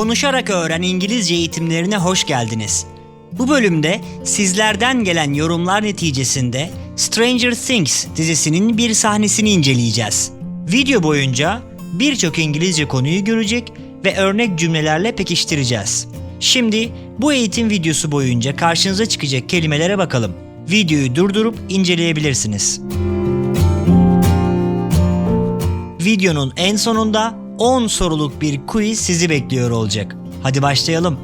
Konuşarak Öğren İngilizce eğitimlerine hoş geldiniz. Bu bölümde sizlerden gelen yorumlar neticesinde Stranger Things dizisinin bir sahnesini inceleyeceğiz. Video boyunca birçok İngilizce konuyu görecek ve örnek cümlelerle pekiştireceğiz. Şimdi bu eğitim videosu boyunca karşınıza çıkacak kelimelere bakalım. Videoyu durdurup inceleyebilirsiniz. Videonun en sonunda 10 soruluk bir quiz sizi bekliyor olacak. Hadi başlayalım.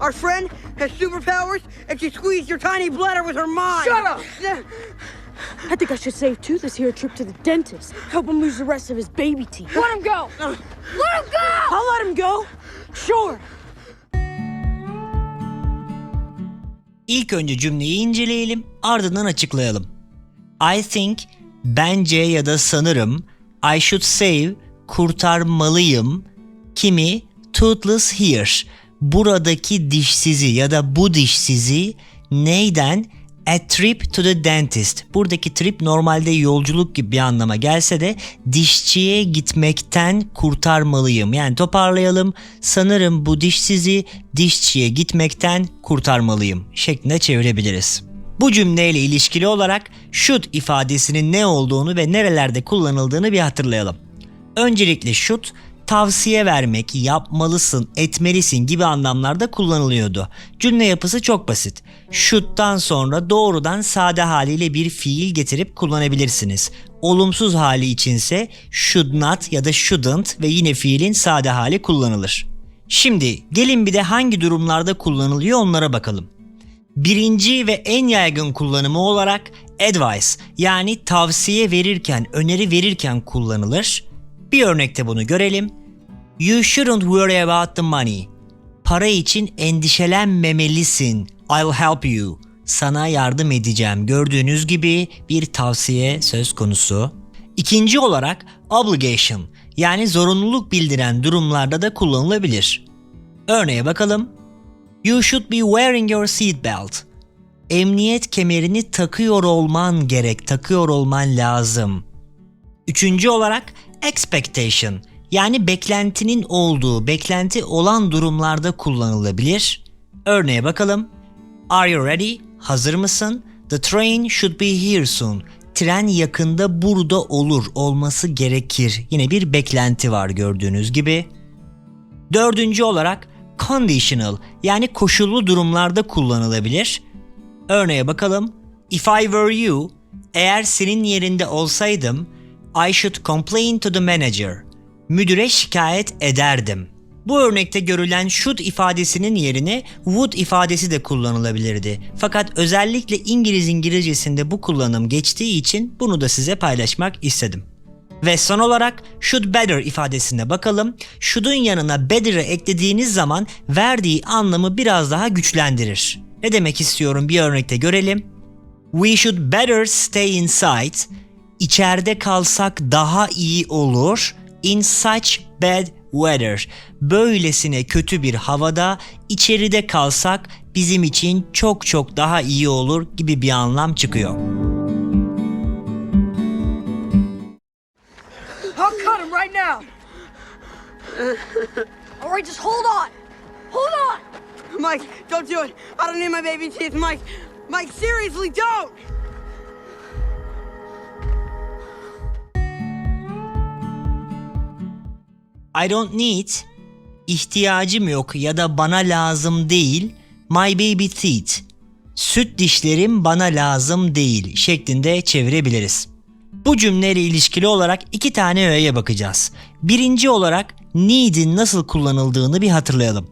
Our friend has superpowers and she squeezed your tiny bladder with her mind. Shut up! I think I should save Tooth this here trip to the dentist. Help him lose the rest of his baby teeth. Let him go! Let him go! I'll let him go. Sure. İlk önce cümleyi inceleyelim, ardından açıklayalım. I think, bence ya da sanırım, I should save, kurtarmalıyım, kimi, toothless here, buradaki dişsizi ya da bu dişsizi neyden? A trip to the dentist. Buradaki trip normalde yolculuk gibi bir anlama gelse de dişçiye gitmekten kurtarmalıyım. Yani toparlayalım. Sanırım bu dişsizi dişçiye gitmekten kurtarmalıyım şeklinde çevirebiliriz. Bu cümleyle ilişkili olarak should ifadesinin ne olduğunu ve nerelerde kullanıldığını bir hatırlayalım. Öncelikle should tavsiye vermek, yapmalısın, etmelisin gibi anlamlarda kullanılıyordu. Cümle yapısı çok basit. Should'dan sonra doğrudan sade haliyle bir fiil getirip kullanabilirsiniz. Olumsuz hali içinse should not ya da shouldn't ve yine fiilin sade hali kullanılır. Şimdi gelin bir de hangi durumlarda kullanılıyor onlara bakalım. Birinci ve en yaygın kullanımı olarak advice yani tavsiye verirken, öneri verirken kullanılır. Bir örnekte bunu görelim. You shouldn't worry about the money. Para için endişelenmemelisin. I'll help you. Sana yardım edeceğim. Gördüğünüz gibi bir tavsiye söz konusu. İkinci olarak obligation yani zorunluluk bildiren durumlarda da kullanılabilir. Örneğe bakalım. You should be wearing your seatbelt. Emniyet kemerini takıyor olman gerek, takıyor olman lazım. Üçüncü olarak expectation yani beklentinin olduğu, beklenti olan durumlarda kullanılabilir. Örneğe bakalım. Are you ready? Hazır mısın? The train should be here soon. Tren yakında burada olur, olması gerekir. Yine bir beklenti var gördüğünüz gibi. Dördüncü olarak conditional yani koşullu durumlarda kullanılabilir. Örneğe bakalım. If I were you, eğer senin yerinde olsaydım, I should complain to the manager. Müdüre şikayet ederdim. Bu örnekte görülen should ifadesinin yerine would ifadesi de kullanılabilirdi. Fakat özellikle İngiliz İngilizcesinde bu kullanım geçtiği için bunu da size paylaşmak istedim. Ve son olarak should better ifadesine bakalım. Should'un yanına better'ı eklediğiniz zaman verdiği anlamı biraz daha güçlendirir. Ne demek istiyorum bir örnekte görelim. We should better stay inside. İçeride kalsak daha iyi olur. In such bad weather. Böylesine kötü bir havada içeride kalsak bizim için çok çok daha iyi olur gibi bir anlam çıkıyor. I'll cut him right now! Alright, just hold on! Hold on! Mike, don't do it. I don't need my baby teeth, Mike. Mike, seriously, don't! I don't need, ihtiyacım yok ya da bana lazım değil, my baby teeth, süt dişlerim bana lazım değil şeklinde çevirebiliriz. Bu cümleyle ilişkili olarak iki tane öğeye bakacağız. Birinci olarak need'in nasıl kullanıldığını bir hatırlayalım.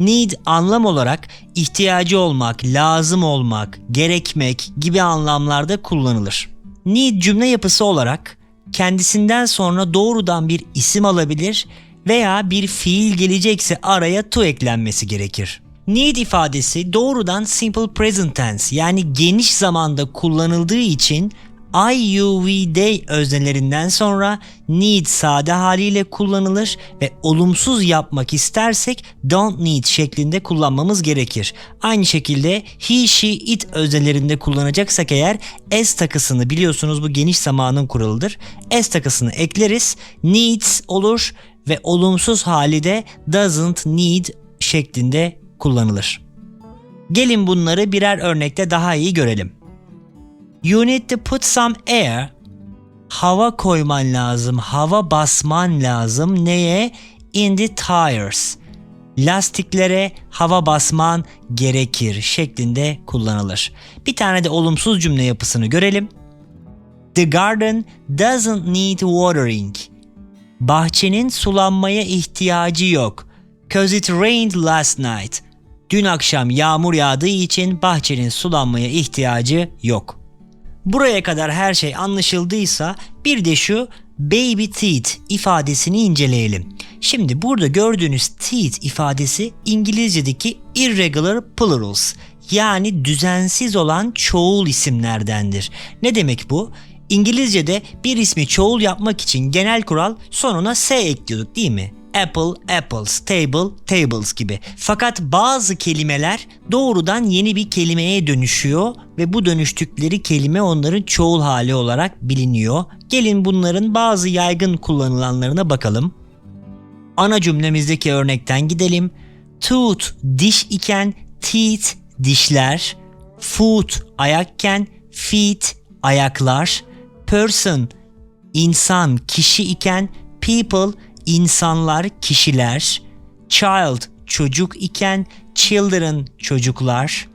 Need anlam olarak ihtiyacı olmak, lazım olmak, gerekmek gibi anlamlarda kullanılır. Need cümle yapısı olarak kendisinden sonra doğrudan bir isim alabilir veya bir fiil gelecekse araya to eklenmesi gerekir. Need ifadesi doğrudan simple present tense yani geniş zamanda kullanıldığı için IUVD öznelerinden sonra need sade haliyle kullanılır ve olumsuz yapmak istersek don't need şeklinde kullanmamız gerekir. Aynı şekilde he, she, it öznelerinde kullanacaksak eğer s takısını biliyorsunuz bu geniş zamanın kuralıdır. S takısını ekleriz. Needs olur ve olumsuz hali de doesn't need şeklinde kullanılır. Gelin bunları birer örnekte daha iyi görelim. You need to put some air. Hava koyman lazım, hava basman lazım. Neye? In the tires. Lastiklere hava basman gerekir şeklinde kullanılır. Bir tane de olumsuz cümle yapısını görelim. The garden doesn't need watering. Bahçenin sulanmaya ihtiyacı yok. Cause it rained last night. Dün akşam yağmur yağdığı için bahçenin sulanmaya ihtiyacı yok. Buraya kadar her şey anlaşıldıysa bir de şu baby teeth ifadesini inceleyelim. Şimdi burada gördüğünüz teeth ifadesi İngilizce'deki irregular plurals yani düzensiz olan çoğul isimlerdendir. Ne demek bu? İngilizce'de bir ismi çoğul yapmak için genel kural sonuna s ekliyorduk değil mi? Apple, apples, table, tables gibi. Fakat bazı kelimeler doğrudan yeni bir kelimeye dönüşüyor ve bu dönüştükleri kelime onların çoğul hali olarak biliniyor. Gelin bunların bazı yaygın kullanılanlarına bakalım. Ana cümlemizdeki örnekten gidelim. Tooth diş iken teeth dişler, foot ayakken feet ayaklar, person insan kişi iken people insanlar kişiler, child çocuk iken children çocuklar,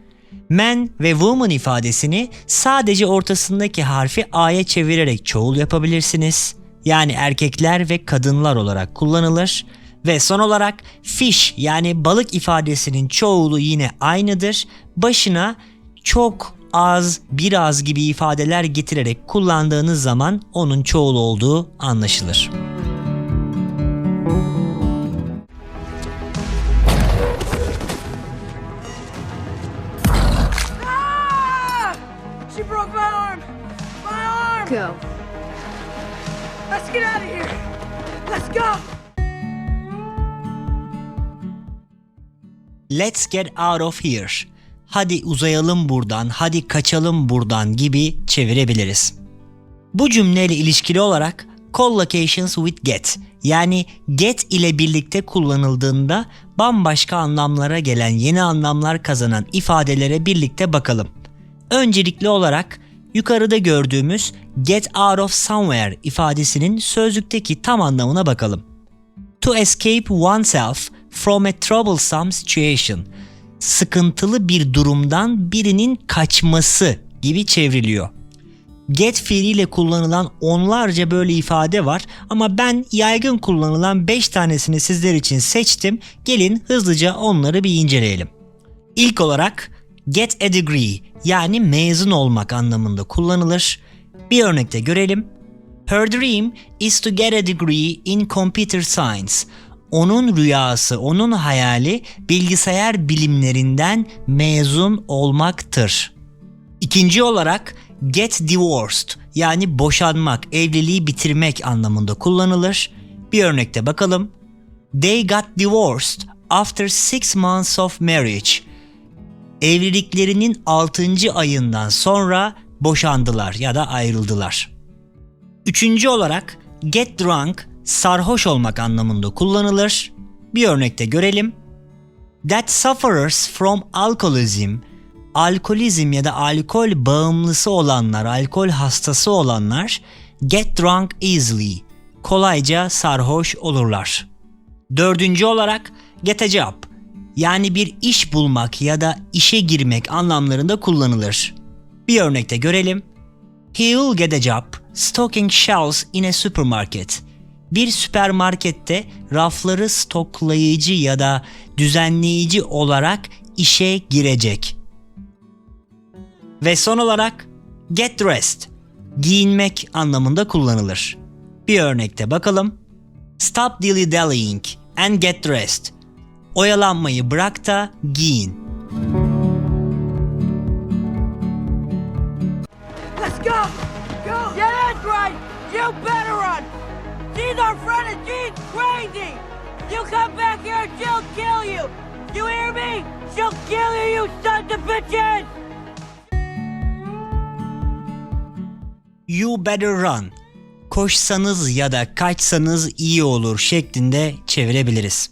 man ve woman ifadesini sadece ortasındaki harfi a'ya çevirerek çoğul yapabilirsiniz. Yani erkekler ve kadınlar olarak kullanılır. Ve son olarak fish yani balık ifadesinin çoğulu yine aynıdır. Başına çok az, biraz gibi ifadeler getirerek kullandığınız zaman onun çoğul olduğu anlaşılır. She broke my arm! My arm! Go. Let's get out of here! Let's go! Let's get out of here. Hadi uzayalım buradan, hadi kaçalım buradan gibi çevirebiliriz. Bu cümleyle ilişkili olarak collocations with get yani get ile birlikte kullanıldığında bambaşka anlamlara gelen yeni anlamlar kazanan ifadelere birlikte bakalım. Öncelikli olarak yukarıda gördüğümüz get out of somewhere ifadesinin sözlükteki tam anlamına bakalım. To escape oneself from a troublesome situation. Sıkıntılı bir durumdan birinin kaçması gibi çevriliyor. Get fiiliyle kullanılan onlarca böyle ifade var ama ben yaygın kullanılan 5 tanesini sizler için seçtim. Gelin hızlıca onları bir inceleyelim. İlk olarak get a degree yani mezun olmak anlamında kullanılır. Bir örnekte görelim. Her dream is to get a degree in computer science. Onun rüyası, onun hayali bilgisayar bilimlerinden mezun olmaktır. İkinci olarak get divorced yani boşanmak, evliliği bitirmek anlamında kullanılır. Bir örnekte bakalım. They got divorced after six months of marriage. Evliliklerinin 6. ayından sonra boşandılar ya da ayrıldılar. Üçüncü olarak get drunk sarhoş olmak anlamında kullanılır. Bir örnekte görelim. That sufferers from alcoholism alkolizm ya da alkol bağımlısı olanlar, alkol hastası olanlar get drunk easily kolayca sarhoş olurlar. Dördüncü olarak get a job yani bir iş bulmak ya da işe girmek anlamlarında kullanılır. Bir örnekte görelim. He will get a job stocking shelves in a supermarket. Bir süpermarkette rafları stoklayıcı ya da düzenleyici olarak işe girecek. Ve son olarak get dressed giyinmek anlamında kullanılır. Bir örnekte bakalım. Stop dilly dallying and get dressed. Oyalanmayı bırak da giyin. Let's go! Go! right. You better run. She's our friend and she's crazy. You come back here and she'll kill you. You hear me? She'll kill you, you sons of bitches. You better run. Koşsanız ya da kaçsanız iyi olur şeklinde çevirebiliriz.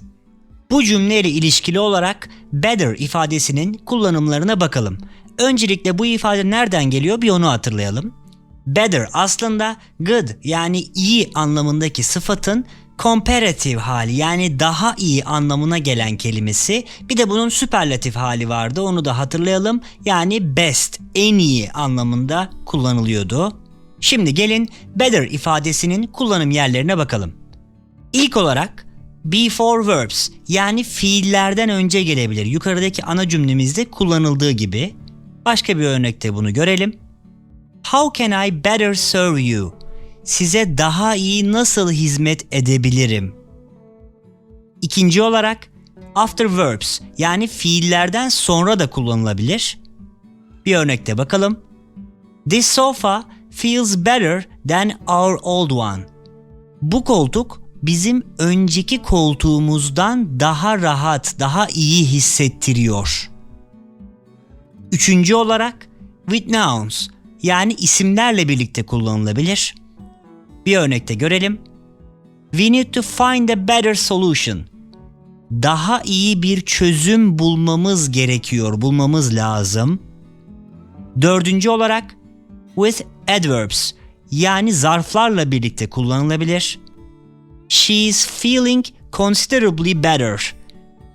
Bu cümleyle ilişkili olarak better ifadesinin kullanımlarına bakalım. Öncelikle bu ifade nereden geliyor bir onu hatırlayalım. Better aslında good yani iyi anlamındaki sıfatın comparative hali yani daha iyi anlamına gelen kelimesi. Bir de bunun süperlatif hali vardı onu da hatırlayalım. Yani best, en iyi anlamında kullanılıyordu. Şimdi gelin better ifadesinin kullanım yerlerine bakalım. İlk olarak before verbs yani fiillerden önce gelebilir. Yukarıdaki ana cümlemizde kullanıldığı gibi. Başka bir örnekte bunu görelim. How can I better serve you? Size daha iyi nasıl hizmet edebilirim? İkinci olarak after verbs yani fiillerden sonra da kullanılabilir. Bir örnekte bakalım. This sofa feels better than our old one. Bu koltuk bizim önceki koltuğumuzdan daha rahat, daha iyi hissettiriyor. Üçüncü olarak with nouns yani isimlerle birlikte kullanılabilir. Bir örnekte görelim. We need to find a better solution. Daha iyi bir çözüm bulmamız gerekiyor, bulmamız lazım. Dördüncü olarak with adverbs yani zarflarla birlikte kullanılabilir. She's feeling considerably better.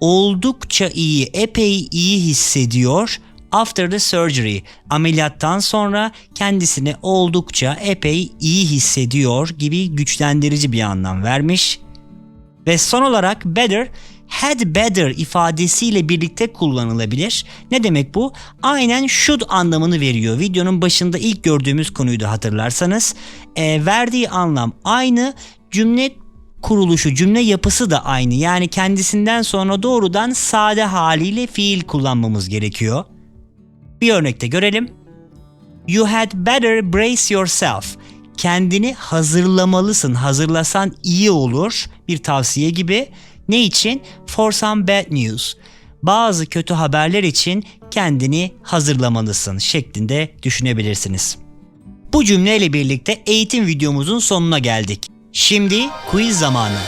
Oldukça iyi, epey iyi hissediyor. After the surgery, ameliyattan sonra kendisini oldukça epey iyi hissediyor gibi güçlendirici bir anlam vermiş. Ve son olarak better had better ifadesiyle birlikte kullanılabilir. Ne demek bu? Aynen should anlamını veriyor. Videonun başında ilk gördüğümüz konuyu da hatırlarsanız. E, verdiği anlam aynı. Cümle kuruluşu, cümle yapısı da aynı. Yani kendisinden sonra doğrudan sade haliyle fiil kullanmamız gerekiyor. Bir örnekte görelim. You had better brace yourself. Kendini hazırlamalısın. Hazırlasan iyi olur. Bir tavsiye gibi. Ne için? For some bad news. Bazı kötü haberler için kendini hazırlamalısın şeklinde düşünebilirsiniz. Bu cümleyle birlikte eğitim videomuzun sonuna geldik. Şimdi quiz zamanı.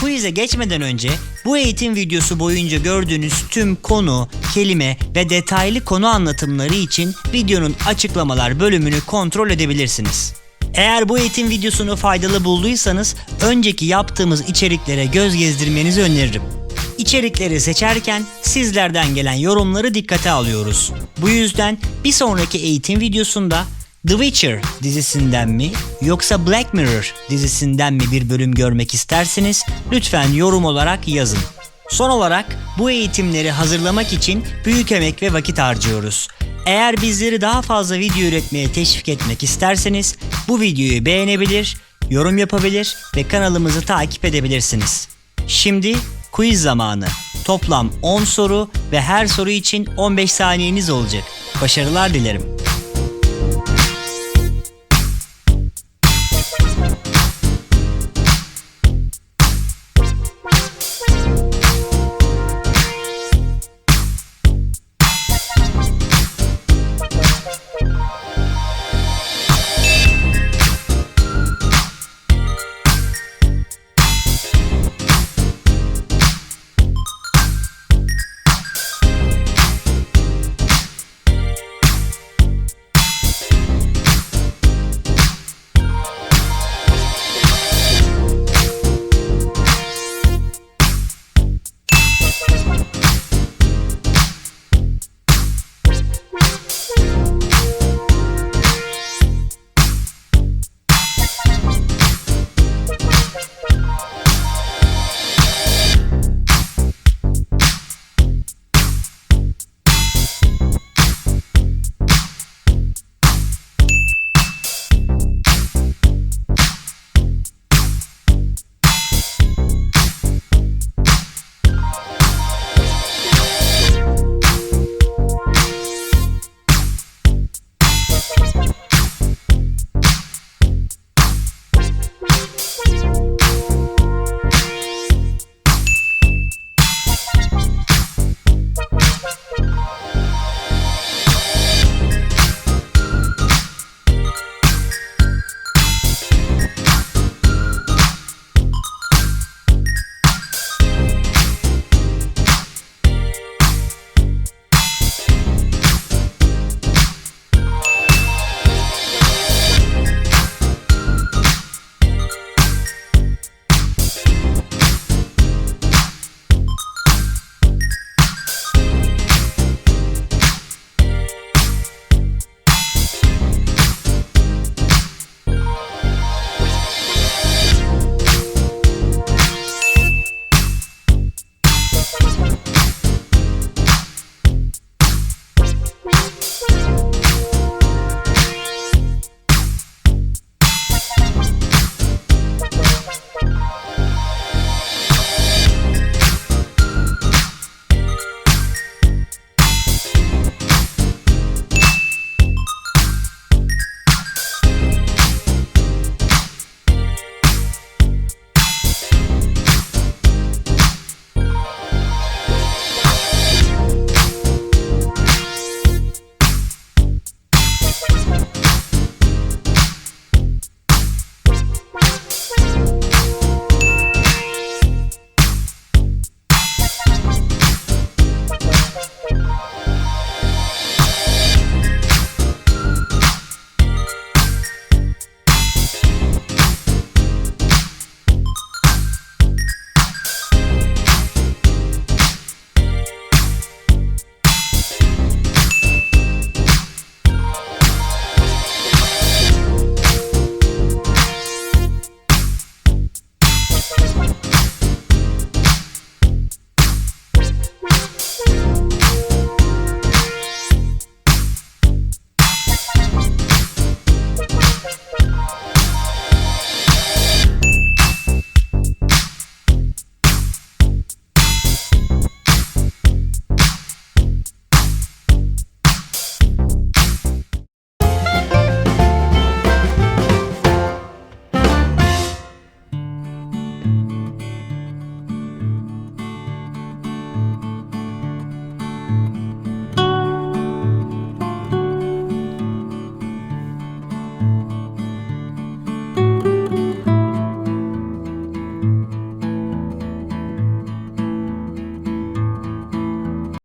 Quiz'e geçmeden önce bu eğitim videosu boyunca gördüğünüz tüm konu, kelime ve detaylı konu anlatımları için videonun açıklamalar bölümünü kontrol edebilirsiniz. Eğer bu eğitim videosunu faydalı bulduysanız önceki yaptığımız içeriklere göz gezdirmenizi öneririm. İçerikleri seçerken sizlerden gelen yorumları dikkate alıyoruz. Bu yüzden bir sonraki eğitim videosunda The Witcher dizisinden mi yoksa Black Mirror dizisinden mi bir bölüm görmek isterseniz lütfen yorum olarak yazın. Son olarak bu eğitimleri hazırlamak için büyük emek ve vakit harcıyoruz. Eğer bizleri daha fazla video üretmeye teşvik etmek isterseniz bu videoyu beğenebilir, yorum yapabilir ve kanalımızı takip edebilirsiniz. Şimdi quiz zamanı. Toplam 10 soru ve her soru için 15 saniyeniz olacak. Başarılar dilerim.